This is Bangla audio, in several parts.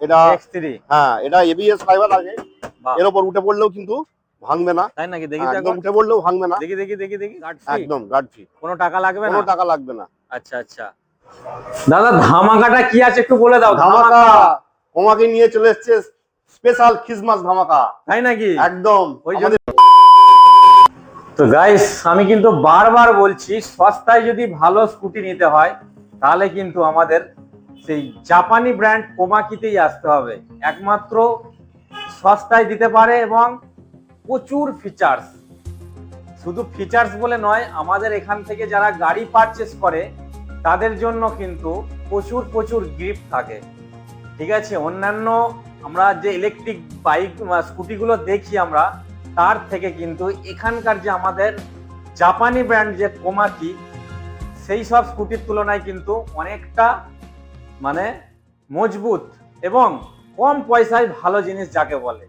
এটা হ্যাঁ এটা এবিএস ফাইবার আছে এর উপর উঠে পড়লেও কিন্তু ভাঙবে না। তাই নাকি? দেখি একদম উঠে পড়লেও ভাঙবে না। দেখি দেখি দেখি দেখি। একদম গার্ড ফ্রি কোনো টাকা লাগবে না? কোনো টাকা লাগবে না। আচ্ছা আচ্ছা। দাদা ধামাকাটা কি আছে একটু বলে দাও। ধামাকা তোমাকে নিয়ে চলে এসছে স্পেশাল খ্রিসমাস ধামাকা। তাই নাকি? একদম। ওই জন্য- তো গাইস আমি কিন্তু বারবার বলছি সস্তায় যদি ভালো স্কুটি নিতে হয় তাহলে কিন্তু আমাদের সেই জাপানি ব্র্যান্ড কোমাকিতেই আসতে হবে। একমাত্র সস্তায় দিতে পারে এবং প্রচুর ফিচার্স শুধু ফিচার্স বলে নয়, আমাদের এখান থেকে যারা গাড়ি পারচেস করে, তাদের জন্য কিন্তু প্রচুর প্রচুর গিফট থাকে। ঠিক আছে? অন্যান্য আমরা যে ইলেকট্রিক বাইক স্কুটিগুলো দেখি আমরা, তার থেকে কিন্তু এখানকার যে আমাদের জাপানি ব্র্যান্ড যে কোমাকি, সেই সব স্কুটির তুলনায় কিন্তু অনেকটা মানে মজবুত এবং কম পয়সায় ভালো জিনিস যাকে বলে।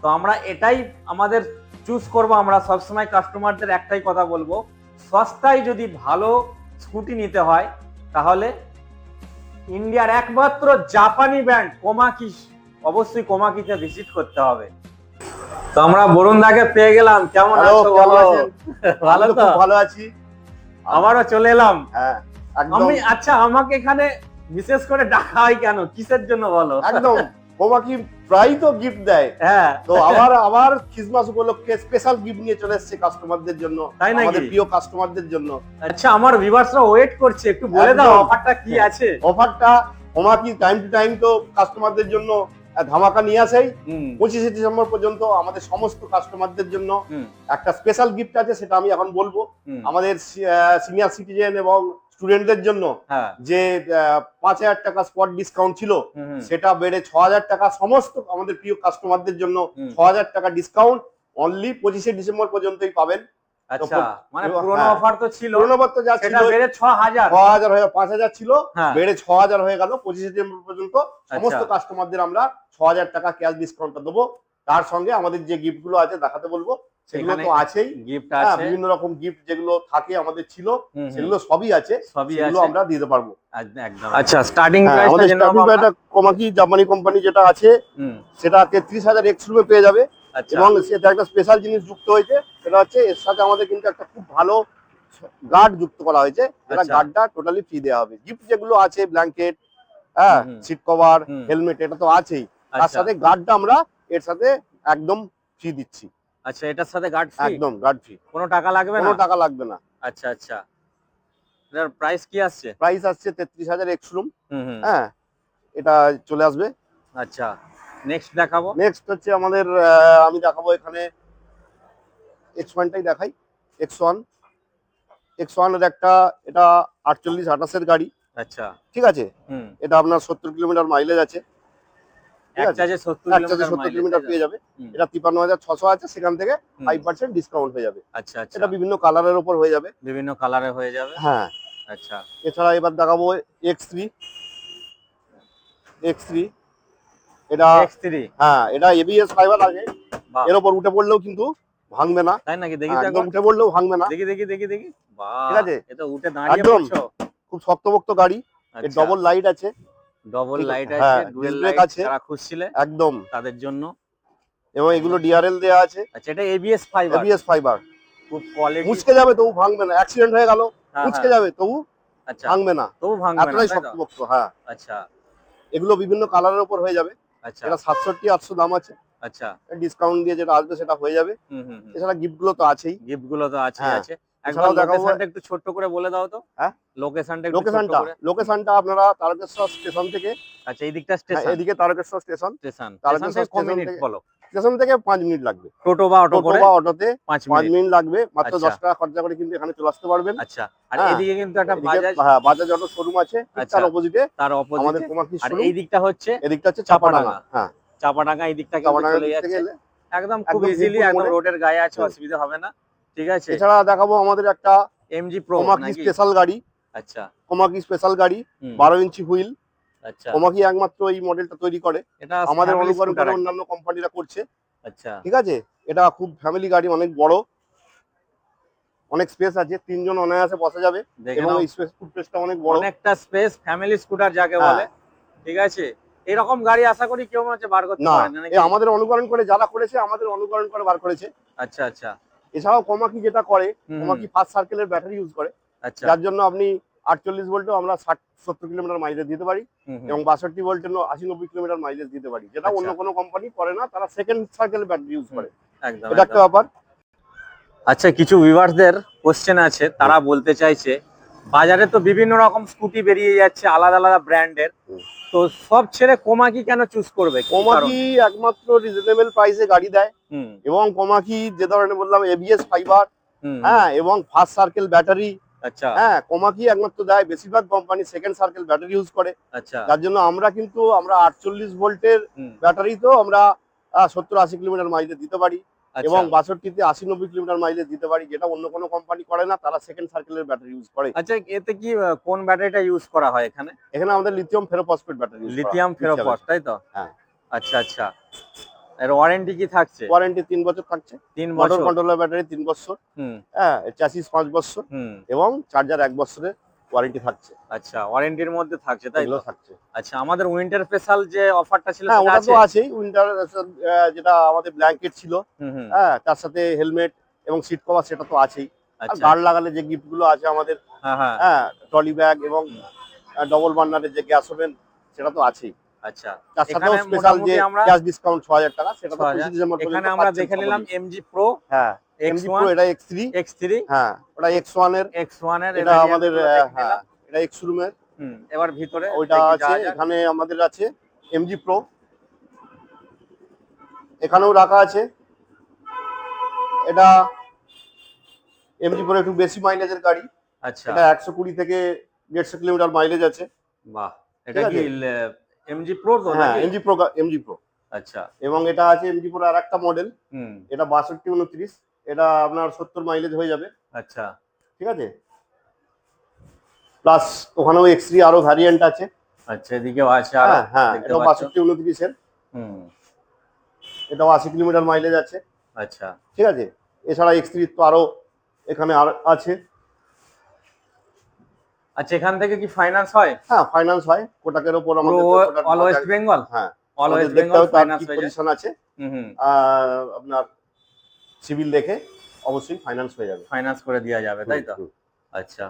তো আমরা এটাই আমাদের চুজ করব আমরা সবসময় কাস্টমারদের একটাই কথা বলব সস্তায় যদি ভালো স্কুটি নিতে হয় তাহলে ইন্ডিয়ার একমাত্র জাপানি ব্র্যান্ড কোমাকি অবশ্যই কোমাকিতে ভিজিট করতে হবে। তো আমরা বরুণ দাকে পেয়ে গেলাম কেমন আছো? বলো? আছেন? ভালো তো ভালো আছি। আমারও চলে এলাম। হ্যাঁ আমি আচ্ছা আমাকে এখানে বিশেষ করে ডাকা হয় কেন? কিসের জন্য বলো? একদম। তোমাকে প্রায় তো গিফট দেয়? হ্যাঁ। তো আবার আবার খ্রিসমাস উপলক্ষে স্পেশাল গিফট নিয়ে চলে এসেছে কাস্টমারদের জন্য তাই নাকি? আমাদের প্রিয় কাস্টমারদের জন্য। আচ্ছা আমার ওয়েট করছে একটু বলে দাও অফারটা কি আছে? অফারটা তোমাকে টাইম টু টাইম তো কাস্টমারদের জন্য ধামাকা নিয়ে আসেই পঁচিশে ডিসেম্বর পর্যন্ত আমাদের সমস্ত কাস্টমারদের জন্য একটা স্পেশাল গিফট আছে সেটা আমি এখন বলব। আমাদের সিনিয়র সিটিজেন এবং স্টুডেন্টদের জন্য হ্যাঁ। যে পাঁচ হাজার টাকা স্পট ডিসকাউন্ট ছিল সেটা বেড়ে ছ হাজার টাকা সমস্ত আমাদের প্রিয় কাস্টমারদের জন্য ছ হাজার টাকা ডিসকাউন্ট অনলি পঁচিশে ডিসেম্বর পর্যন্তই পাবেন। আচ্ছা মানে হ্যাঁ। অফার তো ছিল পুরোনোবার তো যা ছিল বেড়ে ছ হাজার। হয়ে পাঁচ হাজার ছিল হ্যাঁ। বেড়ে ছ হাজার হয়ে গেল পঁচিশে ডিসেম্বর পর্যন্ত সমস্ত আচ্ছা। কাস্টমারদের আমরা ছ হাজার টাকা ক্যাশ ডিসকাউন্টটা দেবো। তার সঙ্গে আমাদের যে গিফটগুলো আছে দেখাতে বলব সেগুলো তো আছেই। গিফট হ্যাঁ আছে। বিভিন্ন রকম গিফট যেগুলো থাকে আমাদের ছিল সেগুলো সবই আছে। সেগুলো আমরা দিতে পারব। একদম, আচ্ছা স্টার্টিং প্রাইসটা আমাদের স্টার্টিং। একটা কমাকি জাপানি কোম্পানি যেটা আছে সেটা তেত্রিশ হাজার এক্স রুমে পেয়ে যাবে। আচ্ছা। এবং সেটা একটা স্পেশাল জিনিস যুক্ত হয়েছে সেটা হচ্ছে এর সাথে আমাদের কিন্তু একটা খুব ভালো গার্ড যুক্ত করা হয়েছে। আচ্ছা। গার্ডটা টোটালি ফ্রি দেওয়া হবে। গিফট যেগুলো আছে ব্ল্যাঙ্কেট হ্যাঁ। সিট কভার হেলমেট এটা তো আছেই। তার আচ্ছা। সাথে গার্ডটা আমরা এর সাথে একদম ফ্রি দিচ্ছি। আচ্ছা এটার সাথে গার্ড ফ্রি একদম গার্ড ফ্রি কোনো টাকা লাগবে না? কোনো টাকা লাগবে না। আচ্ছা আচ্ছা। এটার প্রাইস কি আসছে? প্রাইস আসছে তেত্রিশ হাজার এক্স রুম হ্যাঁ এটা চলে আসবে। আচ্ছা নেক্সট দেখাবো? নেক্সট হচ্ছে আমাদের আমি দেখাবো এখানে এক্স ওয়ানটাই দেখাই। এক্স ওয়ান এক্স ওয়ানের একটা এটা আটচল্লিশ আঠাশের গাড়ি। আচ্ছা। ঠিক আছে? এটা আপনার সত্তর কিলোমিটার মাইলেজ আছে। ঠিক আছে। এক চার্জে কিলোমিটার সত্তর কিলোমিটার পেয়ে যাবে। এটা তিপান্ন হাজার ছশো আছে সেখান থেকে ফাইভ পার্সেন্ট ডিসকাউন্ট হয়ে যাবে। আচ্ছা আচ্ছা। এটা বিভিন্ন কালারের ওপর হয়ে যাবে। বিভিন্ন কালারে হয়ে যাবে? হ্যাঁ। আচ্ছা। এছাড়া এবার দেখাবো এক্স থ্রি এক্স থ্রি এটা X3 হ্যাঁ এটা এবিএস ফাইবার আছে এর ওপর উঠে পড়লেও কিন্তু ভাঙবে না। তাই নাকি? দেখি একদম উঠে পড়লেও ভাঙবে না। দেখি দেখি দেখি দেখি। ঠিক আছে? এটা উঠে দাঁড়িয়ে খুব শক্তপোক্ত গাড়ি। আচ্ছা। ডবল লাইট আছে। ডবল লাইট হ্যাঁ, আছে ডুয়েল লাইট আছে। যারা খুঁজছিলে একদম। তাদের জন্য। এবং এগুলো ডিআরএল দেওয়া আছে। আচ্ছা এটা এবিএস ফাইবার এবিএস ফাইবার খুব কোয়ালিটি মুচকে যাবে তবু ভাঙবে না। অ্যাক্সিডেন্ট হয়ে গেল মুচকে যাবে তবু আচ্ছা ভাঙবে না। তবু ভাঙবে না এতটাই? শক্তপোক্ত হ্যাঁ। আচ্ছা। এগুলো বিভিন্ন কালারের উপর হয়ে যাবে। আচ্ছা। এটা সাতষট্টি আটশো দাম আছে। আচ্ছা। ডিসকাউন্ট দিয়ে যেটা আসবে সেটা হয়ে যাবে। হুম হুম হুম। এছাড়া গিফটগুলো তো আছেই। গিফটগুলো তো আছে হ্যাঁ। আছে। একবার লোকেশনটা একটু ছোট্ট করে বলে দাও তো। হ্যাঁ? লোকেশনটা লোকেশনটা লোকেশনটা আপনারা তারকেশ্বর স্টেশন থেকে আচ্ছা এই দিকটা হ্যাঁ, স্টেশন এদিকে Tarakeswar station. Station. Tarakeswar station থেকে বলো? স্টেশন পাঁচ মিনিট লাগবে। টোটো বা অটো করে বা অটোতে পাঁচ পাঁচ মিনিট। মিনিট লাগবে। মাত্র আচ্ছা। দশ টাকা খরচা করে কিন্তু এখানে চলে আসতে পারবেন। আচ্ছা আর হ্যাঁ। এদিকে কিন্তু একটা এদিকে- বাজাজ হ্যাঁ বাজাজ অটো শোরুম আছে। আচ্ছা। তার অপোজিটে আমাদের আর এই দিকটা হচ্ছে হচ্ছে চাপাডাঙ্গা। হ্যাঁ। চাপাডাঙ্গা এই দিকটা কিন্তু চলে যাচ্ছে। একদম খুব ইজিলি একদম। রোডের গায়ে আছে অসুবিধা হবে না। ঠিক আছে? এছাড়া দেখাবো আমাদের একটা এমজি প্রো কোমাকি স্পেশাল গাড়ি। আচ্ছা। কোমাকি স্পেশাল গাড়ি বারো ইঞ্চি হুইল। আচ্ছা। কোমাকি একমাত্র এই মডেলটা তৈরি করে। এটা আমাদের অনুকরণ করে অন্যান্য কোম্পানিরা করছে। আচ্ছা। ঠিক আছে? এটা খুব ফ্যামিলি গাড়ি অনেক বড়। অনেক স্পেস আছে। তিনজন অনায়াসে বসা যাবে। এবং এই স্পেস ফুটপ্রেসটা অনেক বড়। অনেকটা স্পেস ফ্যামিলি স্কুটার যাকে হ্যাঁ। বলে। ঠিক আছে? এরকম গাড়ি আশা করি কেউ হচ্ছে বার করতে পারে না? আমাদের অনুকরণ করে যারা করেছে আমাদের অনুকরণ করে বার করেছে। আচ্ছা আচ্ছা। এছাড়াও কমাকি যেটা করে কমাকি ফার্স্ট সার্কেলের ব্যাটারি ইউজ করে। আচ্ছা। যার জন্য আপনি আটচল্লিশ ভোল্টও আমরা ষাট সত্তর কিলোমিটার মাইলেজ দিতে পারি। এবং বাষট্টি ভোল্টের আশি নব্বই কিলোমিটার মাইলেজ দিতে পারি। যেটা অন্য আচ্ছা। কোনো কোম্পানি করে না তারা সেকেন্ড সার্কেল ব্যাটারি ইউজ করে। এটা একটা ব্যাপার। আচ্ছা কিছু ভিউয়ারদের কোশ্চেন আছে তারা বলতে চাইছে বাজারে তো বিভিন্ন রকম স্কুটি বেরিয়ে যাচ্ছে আলাদা আলাদা ব্র্যান্ডের। তো সব ছেড়ে কোমাকি কেন চুজ করবে? কি একমাত্র রিজনেবল প্রাইসে গাড়ি দেয়। এবং কমাকি যে ধরনের বললাম এবিএস ফাইবার হ্যাঁ এবং ফার্স্ট সার্কেল ব্যাটারি আচ্ছা। হ্যাঁ কমাকি একমাত্র দেয়। বেশিরভাগ company second circle battery use করে। আচ্ছা। যার জন্য আমরা কিন্তু আমরা আটচল্লিশ ভোল্টের ব্যাটারি তো আমরা সত্তর আশি কিলোমিটার মাইলেজ দিতে পারি। এবং বাষট্টিতে আশি নব্বই কিলোমিটার মাইলেজ দিতে পারি যেটা অন্য কোনো কোম্পানি করে না তারা সেকেন্ড সার্কেলের ব্যাটারি ইউজ করে। আচ্ছা এতে কি কোন ব্যাটারিটা ইউজ করা হয় এখানে? এখানে আমাদের লিথিয়াম ফেরোফসফেট ব্যাটারি লিথিয়াম ফেরোফস তাই তো? হ্যাঁ। আচ্ছা আচ্ছা। এর ওয়ারেন্টি কি থাকছে? ওয়ারেন্টি তিন বছর থাকছে। তিন বছর? কন্ট্রোলার ব্যাটারি তিন বছর। হুম। হ্যাঁ চ্যাসিস পাঁচ বছর। হুম। এবং চার্জার এক বছরের। ওয়ারেন্টি থাকছে। আচ্ছা ওয়ারেন্টির মধ্যে থাকছে তাই এগুলো থাকছে। আচ্ছা আমাদের উইন্টার স্পেশাল যে অফারটা ছিল হ্যাঁ ওটা তো আছেই। উইন্টার যেটা আমাদের ব্ল্যাঙ্কেট ছিল। হ্যাঁ তার সাথে হেলমেট এবং সিট কভার সেটা তো আছেই। আচ্ছা। গার্ড লাগালে যে গিফটগুলো আছে আমাদের হ্যাঁ হ্যাঁ। হ্যাঁ ট্রলি ব্যাগ এবং ডবল বার্নারের যে গ্যাস ওভেন সেটা তো আছেই। আচ্ছা। তার সাথেও স্পেশাল যে আমরা- ডিসকাউন্ট টাকা সেটা তো 6000 ডিসেম্বর পর্যন্ত এখানে আমরা দেখে নিলাম। এমজি প্রো হ্যাঁ। এক্স ওয়ান এটা হ্যাঁ ওটা এর। এটা আমাদের হ্যাঁ এটা এক্স রুমের হুম এবার ভিতরে ওইটা আছে। এখানে আমাদের আছে এমজি প্রো এখানেও রাখা আছে। এটা এমজি প্রো একটু বেশি মাইলেজের গাড়ি। আচ্ছা। এটা একশো কুড়ি থেকে দেড়শো কিলোমিটার মাইলেজ আছে। বাহ এটা কি এমজি প্রো তো হ্যাঁ এমজি প্রো এমজি প্রো আচ্ছা। এবং এটা আছে এমজি প্রো আর একটা মডেল হুম। এটা বাষট্টি উনত্রিশ। এটা আপনার সত্তর মাইলেজ হয়ে যাবে। আচ্ছা। ঠিক আছে? প্লাস ওখানেও এক্স এক্সরি আরও ভ্যারিয়েন্ট আছে। আচ্ছা এদিকেও আছে হ্যাঁ হ্যাঁ এটাও বাষট্টি উনত্রিশের হুম। এটাও আশি কিলোমিটার মাইলেজ আছে। আচ্ছা। ঠিক আছে? এছাড়া এক্সরি তো আরও এখানে আর আছে। আচ্ছা এখান থেকে কি ফাইন্যান্স হয়? হ্যাঁ ফাইন্যান্স হয়। কোটাকের ওপর পুরো আমাদের অল ওয়েস্ট বেঙ্গল হ্যাঁ অল ওয়েস্ট বেঙ্গল ফাইন্যান্স আছে। হুম আপনার সিভিল দেখে অবশ্যই ফাইন্যান্স হয়ে যাবে। ফাইন্যান্স করে দেওয়া যাবে তাই তো। আচ্ছা।